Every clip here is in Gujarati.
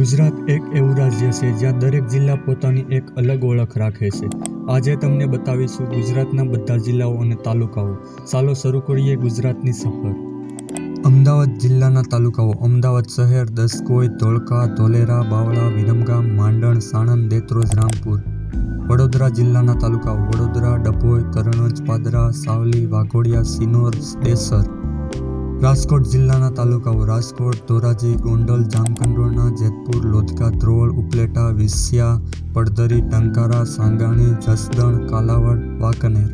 ગુજરાત એક એવું રાજ્ય છે જ્યાં દરેક જિલ્લા પોતાની એક અલગ ઓળખ રાખે છે. આજે તમને બતાવીશું ગુજરાતના બધા જિલ્લાઓ અને તાલુકાઓ. ચાલો શરૂ કરીએ ગુજરાતની સફર. અમદાવાદ જિલ્લાના તાલુકાઓ. અમદાવાદ શહેર, દસકોઈ, ધોળકા, ધોલેરા, બાવળા, વિરમગામ, માંડણ, સાણંદ, દેત્રોજ, રામપુર. વડોદરા જિલ્લાના તાલુકાઓ. વડોદરા, ડભોઈ, કરણજ, પાદરા, સાવલી, વાઘોડિયા, સિનોર, દેસર. રાજકોટ જિલ્લાના તાલુકાઓ રાજકોટ, ધોરાજી, ગોંડલ જામકંડોરણા જેતપુર, લોધકા ધ્રોળ ઉપલેટા વિસ્યા પડધરી, ટંકારા, સાંગાણી, જસદણ, કાલાવડ, વાંકનેર.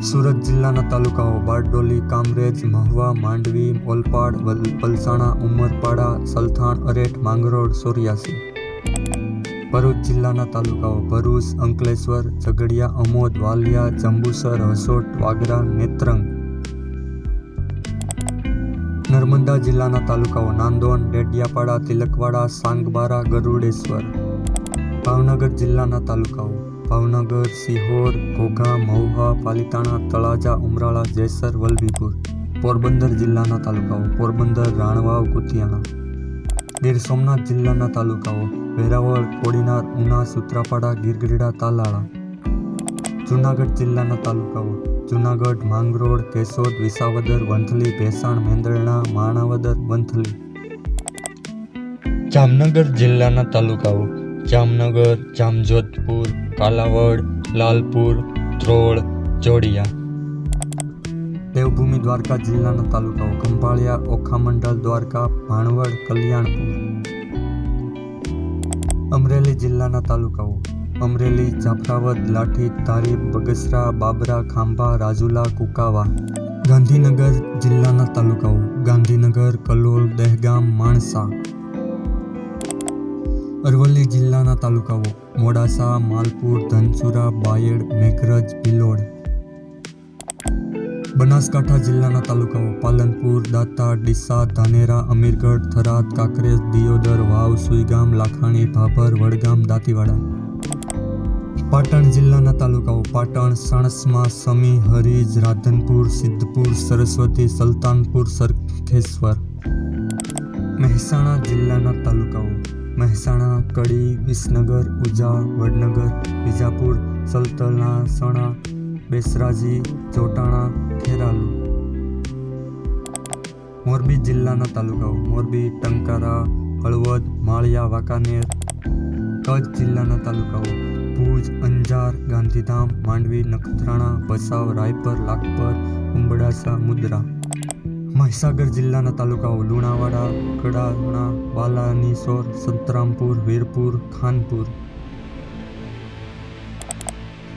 સુરત જિલ્લાના તાલુકાઓ બારડોલી, કામરેજ, મહુવા, માંડવી, ઓલપાડ પલસાણા ઉમરપાડા, સલથાણ, અરેઠ, માંગરોળ, સોરિયાસી. ભરૂચ જિલ્લાના તાલુકાઓ ભરૂચ, અંકલેશ્વર, ઝઘડિયા, અમોદ, વાલિયા, જંબુસર, હસોટ, વાગરા, નેત્રંગ નર્મદા જિલ્લાના તાલુકાઓ નાંદોન ડેડિયાપાડા તિલકવાડા, સાંગબારા, ગરુડેશ્વર. ભાવનગર જિલ્લાના તાલુકાઓ. ભાવનગર, સિહોર, ઘોઘા, મહુવા, પાલિતાણા, તળાજા, ઉમરાળા, જેસર, વલભીપુર. પોરબંદર જિલ્લાના તાલુકાઓ. પોરબંદર રાણવાવ કુતિયાણા ગીર સોમનાથ જિલ્લાના તાલુકાઓ. વેરાવળ, કોડીનાર, ઉના, સુત્રાપાડા, ગીરગઢડા, તાલાળા. જૂનાગઢ જિલ્લાના તાલુકાઓ. જૂનાગઢ, માંગરોળ, કેશોદ, વિસાવદર, વંથલી, ભેસાણ, મેંદરણા, માણાવદર, વંથલી. જામનગર જિલ્લાના તાલુકાઓ જામનગર, જામજોધપુર, કાલાવડ, લાલપુર, ધ્રોળ, જોડિયા. દેવભૂમિ દ્વારકા જિલ્લાના તાલુકાઓ ખંભાળિયા, ઓખામંડલ, દ્વારકા, ભાણવડ, કલ્યાણપુર. અમરેલી જિલ્લાના તાલુકાઓ અમરેલી, જાફરાવદ, લાઠી ધારી બગસરા, બાબરા, ખાંભા, રાજુલા, કુકાવા, ગાંધીનગર જિલ્લાના તાલુકાઓ. ગાંધીનગર, કલોલ, દહેગામ, માણસા. અરવલ્લી જિલ્લાના તાલુકાઓ. મોડાસા, માલપુર, ધનસુરા, બાયડ, મેઘરજ, ભિલોડ. બનાસકાંઠા જિલ્લાના તાલુકાઓ. પાલનપુર, દાતા, ડીસા, ધાનેરા, અમીરગઢ, થરાદ, કાંકરેજ, દિયોદર, વાવ, સુઈગામ, લાખાણી, ભાભર, વડગામ, દાંતીવાડા. પાટણ જિલ્લાના તાલુકાઓ પાટણ, સણસમા, સમી, હરીજ, રાધનપુર, સિદ્ધપુર, સરસ્વતી, સુલતાનપુર, સરખેશ્વર. મહેસાણા જિલ્લાના તાલુકાઓ. મહેસાણા, કડી, વિસનગર, ઉજા, વડનગર, વિજાપુર, સલતલના, સણા, બેસરાજી, ચોટાણા, ખેરાલુ. મોરબી જિલ્લાના તાલુકાઓ. મોરબી, ટંકારા, હળવદ, માળિયા, વાંકાનેર. કચ્છ જિલ્લાના તાલુકાઓ. ભુજ, અંજાર, ગાંધીધામ, માંડવી, નખત્રાણા, ભસાવ, રાયપર, લાખપર ઉંબડાસા મુદ્રા. મહીસાગર જિલ્લાના તાલુકાઓ લુણાવાડા કડાણા બાલાનીસોર સંતરામપુર, વીરપુર, ખાનપુર.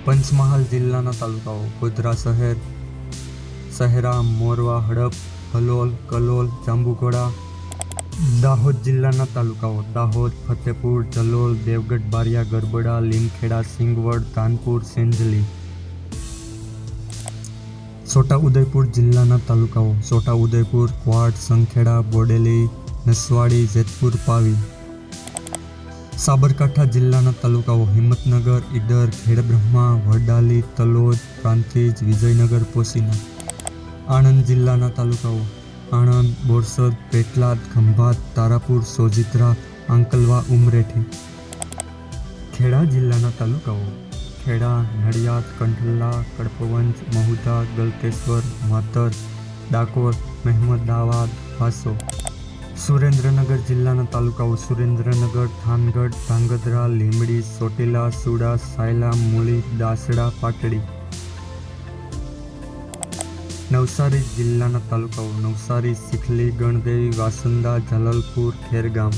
પંચમહાલ જિલ્લાના તાલુકાઓ ગોધરા શહેર શહેરા મોરવા, હડપ, હલોલ, કલોલ, જાંબુઘોડા દાહોદ જિલ્લાના તાલુકાઓ દાહોદ, ફતેપુર, જલોલ, દેવગઢ, બારિયા, ગરબડા, લીમખેડા, સિંગવડ, કાનપુર, સેંજલી. છોટા ઉદયપુર જિલ્લાના તાલુકાઓ છોટા ઉદયપુર ક્વાડ, સંખેડા, બોડેલી, નસવાડી, જેતપુર, પાવી. સાબરકાંઠા જિલ્લાના તાલુકાઓ હિંમતનગર, ઈડર, ખેડબ્રહ્મા વડાલી તલોદ પ્રાંતિજ વિજયનગર પોશીના આણંદ જિલ્લાના તાલુકાઓ આણંદ બોરસદ, પેટલાદ, ખંભાત, તારાપુર, સોજિત્રા, આંકલવા, ઉમરેઠી. ખેડા જિલ્લાના તાલુકાઓ. ખેડા, નડિયાદ, કંઠલા, કડપવંજ, મહુધા ગલતેશ્વર માતર, ડાકોર, મહેમદાવાદ, વાસો. સુરેન્દ્રનગર જિલ્લાના તાલુકાઓ. સુરેન્દ્રનગર, થાનગઢ, ધાંગધ્રા, લીંબડી, સોટીલા, સુડા, સાયલા, મૂળી, દાસડા, પાટડી. નવસારી જિલ્લાના તાલુકાઓ નવસારી ચીખલી ગણદેવી, વાસંદા, જલાલપુર, ખેરગામ.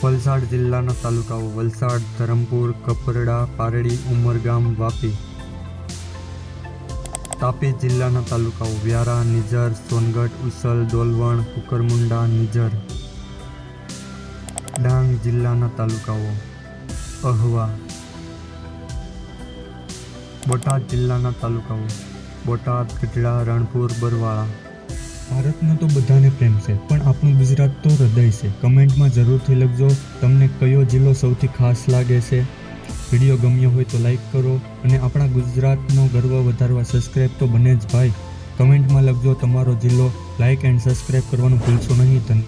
વલસાડ જિલ્લાના તાલુકાઓ વલસાડ, ધરમપુર, કપરડા, પારડી, ઉમરગામ, વાપી. તાપી જિલ્લાના તાલુકાઓ વ્યારા નિઝર સોનગઢ, ઉસલ ડોલવણ કુકરમુંડા નિઝર ડાંગ જિલ્લાના તાલુકાઓ અહવા. બોટાદ જિલ્લાના તાલુકાઓ બોટાદ ગઢડા રણપુર, બરવાળા. ભારતનો તો બધાને પ્રેમ છે, પણ આપણું ગુજરાત તો હૃદય છે. કમેન્ટમાં જરૂરથી લખજો, તમને કયો જિલ્લો સૌથી ખાસ લાગે છે. વીડિયો ગમ્યો હોય તો લાઈક કરો અને આપણા ગુજરાતનો ગર્વ વધારવા સબસ્ક્રાઈબ તો બને જ ભાઈ. કમેન્ટમાં લખજો તમારો જિલ્લો લાઈક એન્ડ સબસ્ક્રાઈબ કરવાનું ભૂલશો નહીં. ધન્યવાદ.